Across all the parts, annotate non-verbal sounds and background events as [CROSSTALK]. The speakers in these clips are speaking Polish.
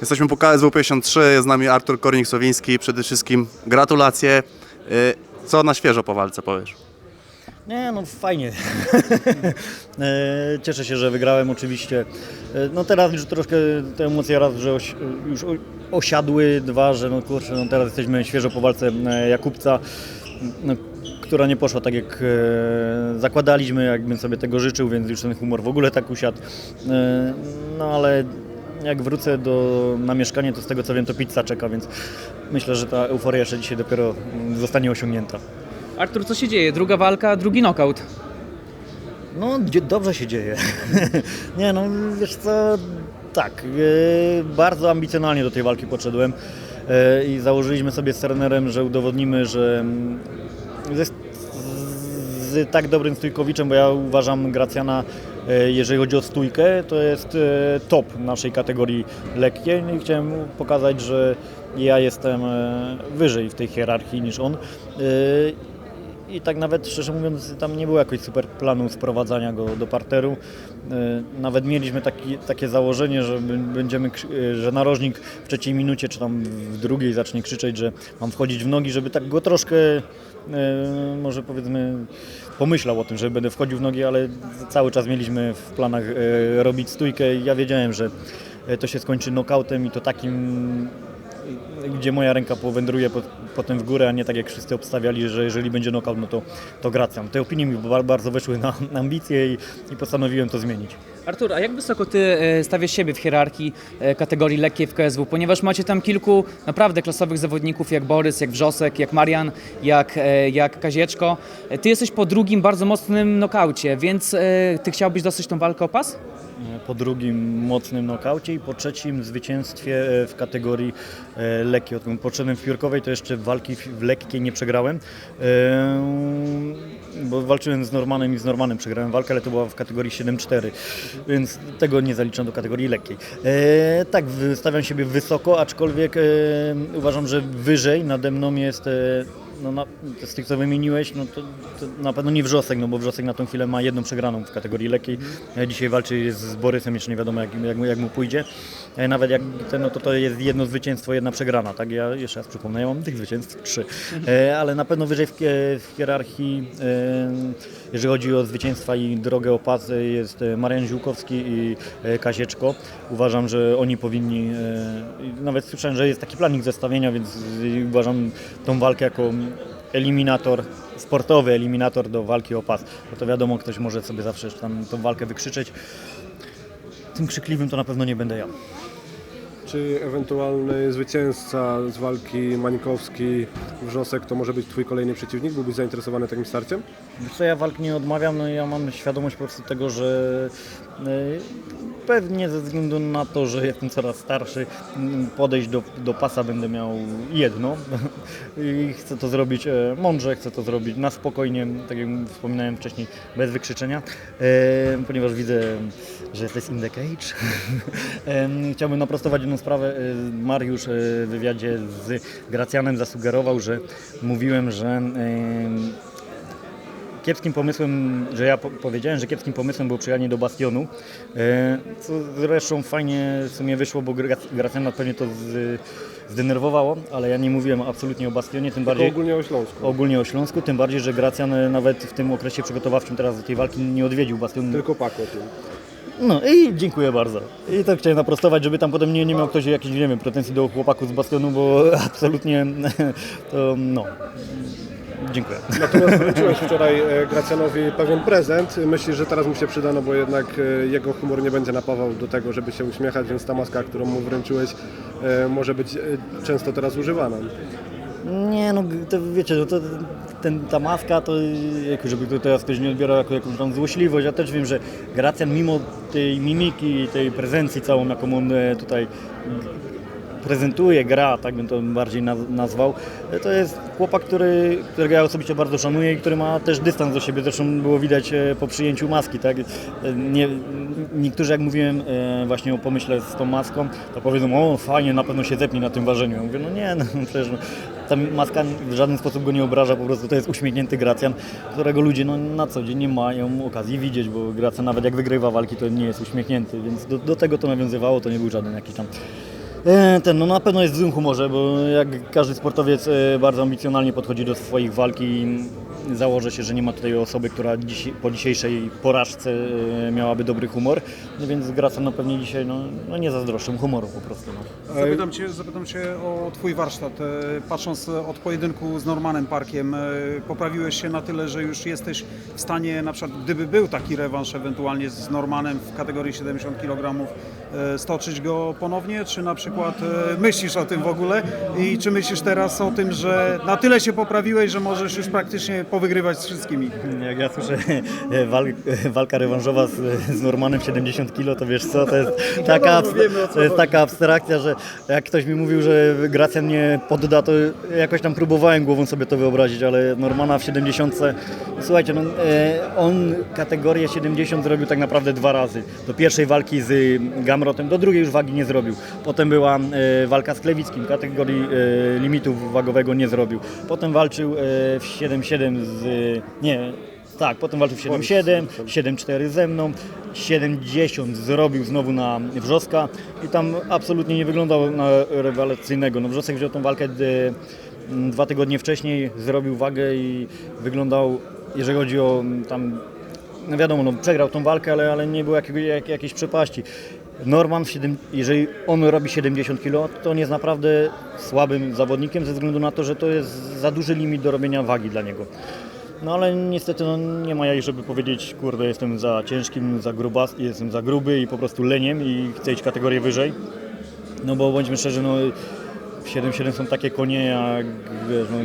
Jesteśmy po KSW 53, jest z nami Artur Kornik-Sowiński. Przede wszystkim gratulacje. Y, Co na świeżo po walce powiesz? Nie, no fajnie. [LAUGHS] E, Cieszę się, że wygrałem oczywiście. E, No teraz już troszkę te emocje raz, że oś, już osiadły, dwa, że no kurczę, no teraz jesteśmy świeżo po walce e, Jakubca, no, która nie poszła tak jak zakładaliśmy, jakbym sobie tego życzył, więc już ten humor w ogóle tak usiadł. No ale jak wrócę do, na mieszkanie, to z tego co wiem, to pizza czeka, więc myślę, że ta euforia jeszcze dzisiaj dopiero zostanie osiągnięta. Artur, co się dzieje? Druga walka, drugi knockout. No, dobrze się dzieje. [LAUGHS] nie no, wiesz co, tak, e, bardzo ambicjonalnie do tej walki podszedłem e, i założyliśmy sobie z trenerem, że udowodnimy, że mm, ze, z tak dobrym stójkowiczem, bo ja uważam Gracjana, jeżeli chodzi o stójkę, to jest e, top naszej kategorii lekkiej No i chciałem pokazać, że ja jestem e, wyżej w tej hierarchii niż on. I tak nawet szczerze mówiąc tam nie było jakoś super planu sprowadzania go do parteru. E, Nawet mieliśmy taki, takie założenie, że będziemy, e, że narożnik w trzeciej minucie czy tam w drugiej zacznie krzyczeć, że mam wchodzić w nogi, żeby tak go troszkę e, może powiedzmy pomyślał o tym, że będę wchodził w nogi, ale cały czas mieliśmy w planach robić stójkę i ja wiedziałem, że to się skończy knockoutem i to takim gdzie moja ręka powędruje po, potem w górę, a nie tak jak wszyscy obstawiali, że jeżeli będzie knockout, no to, to Gracjan. Te opinie mi ba- bardzo weszły na, na ambicje i, i postanowiłem to zmienić. Artur, a jak wysoko ty e, stawiasz siebie w hierarchii e, kategorii lekkiej w KSW? Ponieważ macie tam kilku naprawdę klasowych zawodników, jak Borys, jak Wrzosek, jak Marian, jak, e, jak Kazieczko. E, Ty jesteś po drugim bardzo mocnym nokaucie, więc e, ty chciałbyś dostać tą walkę o pas? Po drugim mocnym knocaucie i po trzecim zwycięstwie e, w kategorii e, lekkiej. Odkąd poszedłem w piórkowej, to jeszcze walki w lekkiej nie przegrałem, e, bo walczyłem z Normanem i z Normanem przegrałem walkę, ale to była w kategorii 7-4, więc tego nie zaliczam do kategorii lekkiej. E, tak, wystawiam siebie wysoko, aczkolwiek e, uważam, że wyżej nade mną jest e, no na, z tych co wymieniłeś, no to, to na pewno nie Wrzosek, no bo Wrzosek na tą chwilę ma jedną przegraną w kategorii lekkiej. E, Dzisiaj walczy z Borysem, jeszcze nie wiadomo jak, jak, jak mu pójdzie. E, Nawet jak ten, no to to jest jedno zwycięstwo, jedna przegrana, tak? Ja jeszcze raz przypomnę, ja mam tych zwycięstw trzy. E, Ale na pewno wyżej w, w hierarchii, jeżeli chodzi o zwycięstwa i drogę o pas, jest Marian Ziółkowski i Kazieczko. Uważam, że oni powinni, nawet słyszałem, że jest taki planik zestawienia, więc uważam tą walkę jako eliminator, sportowy eliminator do walki o pas. No to wiadomo, ktoś może sobie zawsze tam tą walkę wykrzyczeć. Tym krzykliwym to na pewno nie będę ja. Czy ewentualny zwycięzca z walki Mańkowski, Wrzosek to może być Twój kolejny przeciwnik? Byłbyś zainteresowany takim starciem? Wiesz co, ja walk nie odmawiam, no ja mam świadomość po prostu tego, że e, pewnie ze względu na to, że jestem coraz starszy, m, podejść do, do pasa będę miał jedno [LAUGHS] i chcę to zrobić e, mądrze, chcę to zrobić na spokojnie, tak jak wspominałem wcześniej, bez wykrzyczenia, e, ponieważ widzę, że jesteś in the cage. [LAUGHS] Chciałbym naprostować jedną sprawę. E, Mariusz w wywiadzie z Gracjanem zasugerował, że mówiłem, że kiepskim pomysłem, że ja po powiedziałem, że kiepskim pomysłem było przyjechanie do Bastionu, e, co zresztą fajnie w sumie wyszło, bo Gra- Gracjana pewnie to z, zdenerwowało, ale ja nie mówiłem absolutnie o Bastionie, tym Tylko bardziej ogólnie o Śląsku. ogólnie o Śląsku, tym bardziej, że Gracjan nawet w tym okresie przygotowawczym teraz do tej walki nie odwiedził Bastionu. Tylko Paco. No i dziękuję bardzo. I tak chciałem naprostować, żeby tam potem nie, nie miał ktoś jakichś, nie wiem, pretensji do chłopaków z Bastionu, bo [LAUGHS] absolutnie [LAUGHS] to no. Dziękuję. Natomiast wręczyłeś wczoraj e, Gracjanowi pewien prezent. Myślisz, że teraz mu się przyda, no bo jednak e, jego humor nie będzie napawał do tego, żeby się uśmiechać, więc ta maska, którą mu wręczyłeś, e, może być często teraz używana. Nie no, to wiecie, no to ten, ta maska to, jako żeby to teraz ktoś nie odbierał jako jakąś tam złośliwość, ja też wiem, że Gracjan mimo tej mimiki i tej prezencji całą, jaką on tutaj prezentuje, gra, tak bym to bardziej naz- nazwał, e, to jest chłopak, który, którego ja osobiście bardzo szanuję i który ma też dystans do siebie, zresztą było widać e, po przyjęciu maski, tak? E, Nie, niektórzy jak mówiłem właśnie o pomyśle z tą maską, to powiedzą, o fajnie, na pewno się zepnie na tym ważeniu. Ja mówię, no nie, [LAUGHS] no przecież no, ta maska w żaden sposób go nie obraża, po prostu to jest uśmiechnięty Gracjan, którego ludzie no, na co dzień nie mają okazji widzieć, bo Gracjan nawet jak wygrywa walki, to nie jest uśmiechnięty, więc do, do tego to nawiązywało, to nie był żaden jakiś tam Ten, no na pewno jest w złym humorze, bo jak każdy sportowiec e, bardzo ambicjonalnie podchodzi do swoich walk i założę się, że nie ma tutaj osoby, która dziś, po dzisiejszej porażce e, miałaby dobry humor, no więc Gracjan no pewnie dzisiaj no, no nie zazdroszczę humoru po prostu. No. Zapytam cię, zapytam cię o Twój warsztat. E, Patrząc od pojedynku z Normanem Parkiem, e, poprawiłeś się na tyle, że już jesteś w stanie, na przykład gdyby był taki rewanż ewentualnie z Normanem w kategorii 70 kg, e, stoczyć go ponownie, czy na przykład e, myślisz o tym w ogóle i czy myślisz teraz o tym, że na tyle się poprawiłeś, że możesz już praktycznie powygrywać z wszystkimi? Jak ja słyszę e, e, walka rewanżowa z, z Normanem 70 kg, to wiesz co, to jest [LAUGHS] taka, abs- to jest taka abstrakcja, że jak ktoś mi mówił, że Gracjan mnie podda, to jakoś tam próbowałem głową sobie to wyobrazić, ale Normana w 70, słuchajcie, no, on kategorię 70 zrobił tak naprawdę dwa razy. Do pierwszej walki z Gamrotem, do drugiej już wagi nie zrobił. Potem była e, walka z Klewickim, kategorii e, limitu wagowego nie zrobił. Potem walczył e, w 7-7 z... nie, tak, potem walczył w 7-7, 7-4 ze mną, 70 zrobił znowu na Wrzoska i tam absolutnie nie wyglądał na rewelacyjnego. No Wrzosek wziął tą walkę dwa tygodnie wcześniej, zrobił wagę i wyglądał, jeżeli chodzi o tam, no wiadomo, no przegrał tą walkę, ale, ale nie było jakiego, jak, jakiejś przepaści. Norman, w 7, jeżeli on robi 70 kg, to on jest naprawdę słabym zawodnikiem ze względu na to, że to jest za duży limit do robienia wagi dla niego. No ale niestety no, nie ma jaj, żeby powiedzieć, kurde, jestem za ciężkim, za grubas, jestem za gruby i po prostu leniem i chcę iść kategorię wyżej. No bo bądźmy szczerzy, no w 7-7 są takie konie jak wiesz, no,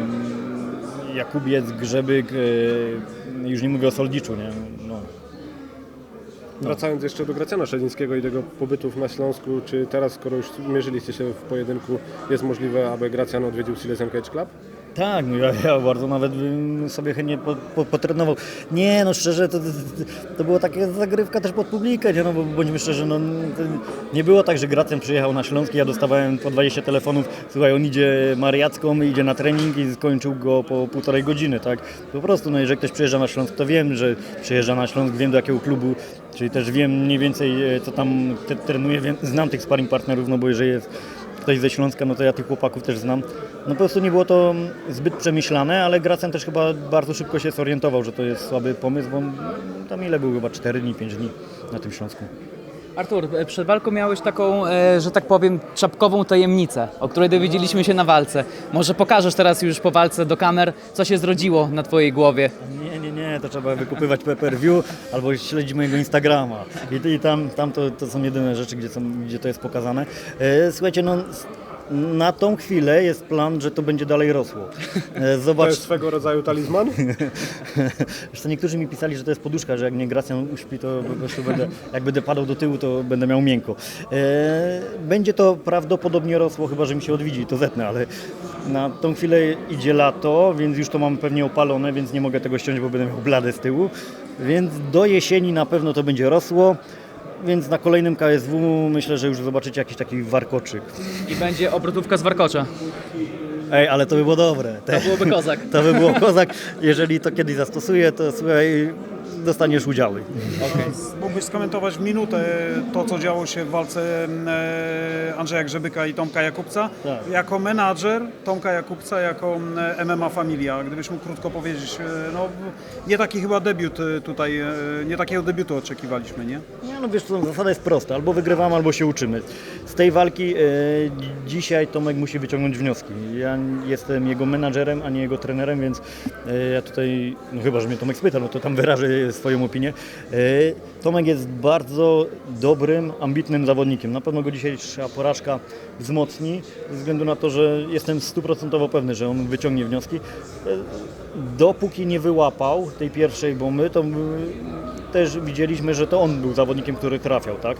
Jakubiec, Grzebyk, e, już nie mówię o Soldiczu, nie? No. Wracając jeszcze do Gracjana Szelińskiego i tego pobytów na Śląsku, czy teraz, skoro już mierzyliście się w pojedynku, jest możliwe, aby Gracjan odwiedził Silesian Cage Club? Tak, no ja, ja bardzo nawet bym sobie chętnie po, po, potrenował. Nie, no szczerze, to, to, to było takie zagrywka też pod publikę, nie? No bo bądźmy szczerzy, no nie było tak, że Gracjan przyjechał na Śląsk i ja dostawałem po 20 telefonów, słuchaj, on idzie mariacką, idzie na trening i skończył go po półtorej godziny, tak? Po prostu, no jeżeli ktoś przyjeżdża na Śląsk, to wiem, że przyjeżdża na Śląsk, wiem do jakiego klubu, czyli też wiem mniej więcej, e, co tam wiem, znam tych sparring partnerów, no bo jeżeli jest ktoś ze Śląska, no to ja tych chłopaków też znam. No po prostu nie było to zbyt przemyślane, ale Gracjan też chyba bardzo szybko się zorientował, że to jest słaby pomysł, bo tam ile był chyba 4 dni, 5 dni na tym Śląsku. Artur, e, przed walką miałeś taką, e, że tak powiem, czapkową tajemnicę, o której dowiedzieliśmy się na walce. Może pokażesz teraz już po walce do kamer, co się zrodziło na Twojej głowie. Nie, nie, nie, to trzeba wykupywać pay per view albo śledzić mojego Instagrama. I, i tam, tam to, to są jedyne rzeczy, gdzie, są, gdzie to jest pokazane. E, słuchajcie, no na tą chwilę jest plan, że to będzie dalej rosło. E, [LAUGHS] To zobacz, jest swego rodzaju talizman? [LAUGHS] Co, niektórzy mi pisali, że to jest poduszka, że jak mnie Gracjan uśpi, to po prostu będę, jak będę padał do tyłu, to będę miał miękko. E, będzie to prawdopodobnie rosło, chyba że mi się odwiedzi, to zetnę, ale na tą chwilę idzie lato, więc już to mam pewnie opalone, więc nie mogę tego ściąć, bo będę miał bladę z tyłu. Więc do jesieni na pewno to będzie rosło. Więc na kolejnym KSW myślę, że już zobaczycie jakiś taki warkoczyk. I będzie obrotówka z warkocza. Ej, ale to by było dobre. To byłoby kozak. To by było kozak. Jeżeli to kiedyś zastosuję, to słuchaj, dostaniesz udziały. Mógłbyś skomentować w minutę to, co działo się w walce e, Andrzeja Grzebyka i Tomka Jakubca? Tak. Jako menadżer Tomka Jakubca, jako MMA Familia, gdybyś mógł krótko powiedzieć, e, no nie taki chyba debiut e, tutaj, nie takiego debiutu oczekiwaliśmy, nie? Nie, no wiesz co, zasada jest prosta. Albo wygrywamy, albo się uczymy. Z tej walki e, dzi- dzisiaj Tomek musi wyciągnąć wnioski. Ja jestem jego menadżerem, a nie jego trenerem, więc e, ja tutaj, no chyba, że mnie Tomek spyta, no to tam wyrażę swoją opinię. E, Tomek jest bardzo dobrym, ambitnym zawodnikiem. Na pewno go dzisiejsza porażka wzmocni, ze względu na to, że jestem stuprocentowo pewny, że on wyciągnie wnioski. E, Dopóki nie wyłapał tej pierwszej bomby, to też widzieliśmy, że to on był zawodnikiem, który trafiał, tak?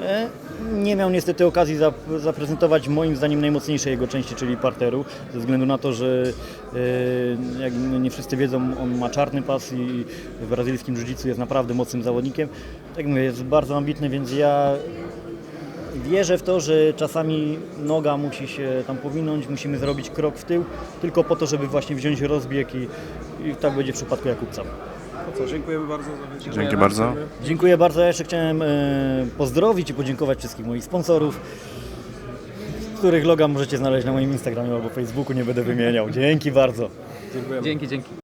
E, Nie miał niestety okazji zap- zaprezentować moim zdaniem najmocniejszej jego części, czyli parteru, ze względu na to, że e, jak nie wszyscy wiedzą, on ma czarny pas i w brazylijskim jiu jest naprawdę mocnym zawodnikiem. Tak mówię, jest bardzo ambitny, więc ja Wierzę w to, że czasami noga musi się tam powinąć, musimy zrobić krok w tył, tylko po to, żeby właśnie wziąć rozbieg i, i tak będzie w przypadku Jakubca. To co, dziękujemy bardzo za wycieczkę. Dzięki bardzo. Dziękuję bardzo. Ja jeszcze chciałem e, pozdrowić i podziękować wszystkich moich sponsorów. których loga możecie znaleźć na moim Instagramie albo Facebooku, nie będę wymieniał. Dzięki bardzo. Dziękujemy. Dzięki, dzięki.